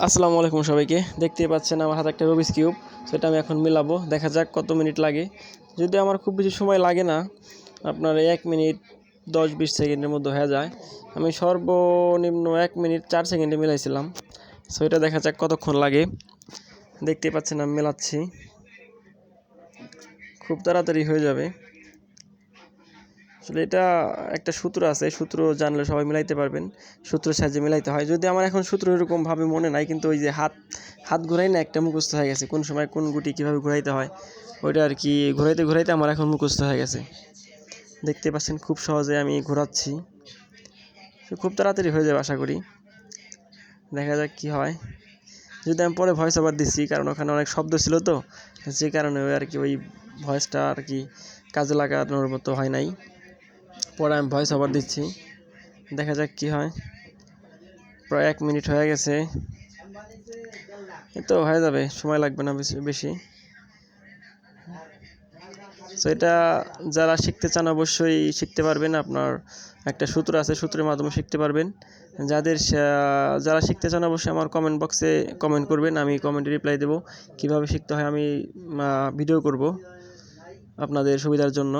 আসসালামু আলাইকুম সবাইকে। দেখতেই পাচ্ছেন আমার হাতে একটা রবিস কিউব সেটা আমি এখন মিলাবো। দেখা যাক কত মিনিট লাগে। যদি আমার খুব বেশি সময় লাগে না, আপনার এক মিনিট দশ বিশ সেকেন্ডের মধ্যে হয়ে যায়। আমি সর্বনিম্ন এক মিনিট চার সেকেন্ডে মিলাইছিলাম। সো এটা দেখা যাক কতক্ষণ লাগে। দেখতেই পাচ্ছেন আমি মেলাচ্ছি। খুব তাড়াতাড়ি হয়ে যাবে। আসলে এটা একটা সূত্র আছে সূত্র জানলে সবাই মিলাইতে পারবেন। সূত্রের সাহায্যে মিলাইতে হয়। যদি আমার এখন সূত্র এরকমভাবে মনে নাই, কিন্তু ওই যে হাত হাত ঘুরাই না, একটা মুখস্থ হয়ে গেছে, কোন সময় কোন গুটি কীভাবে ঘুরাইতে হয়, ওইটা আর কি ঘুরাইতে ঘুরাইতে আমার এখন মুখস্থ হয়ে গেছে। দেখতে পাচ্ছেন খুব সহজে আমি ঘোরাচ্ছি। খুব তাড়াতাড়ি হয়ে যাবে আশা করি। দেখা যাক কি হয়। যদি আমি পরে ভয়েস ওভার দিচ্ছি কারণ ওখানে অনেক শব্দ ছিল তো যে কারণে আর কি ওই ভয়েসটা আর কি কাজে লাগানোর মতো হয় নাই। পরে আমি ভয়েস ওভার দিচ্ছি। দেখা যাক কি হয়। প্রায় এক মিনিট হয়ে গেছে। তো হয়ে যাবে, সময় লাগবে না বেশি বেশি। তো এটা যারা শিখতে চান অবশ্যই শিখতে পারবেন। আপনার একটা সূত্র আছে, সূত্রের মাধ্যমে শিখতে পারবেন। যাদের যারা শিখতে চান অবশ্যই আমার কমেন্ট বক্সে কমেন্ট করবেন। আমি কমেন্টে রিপ্লাই দেবো। কীভাবে শিখতে হয় আমি ভিডিও করব আপনাদের সুবিধার জন্য।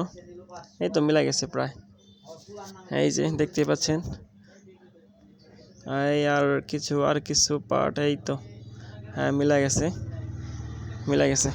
এই তো মিলা গেছে প্রায়। এই যে দেখতে পাচ্ছেন। এই আর কিছু আর কিছু পার্ট, এই তো। হ্যাঁ মিলা গেছে। মিলা গেছে।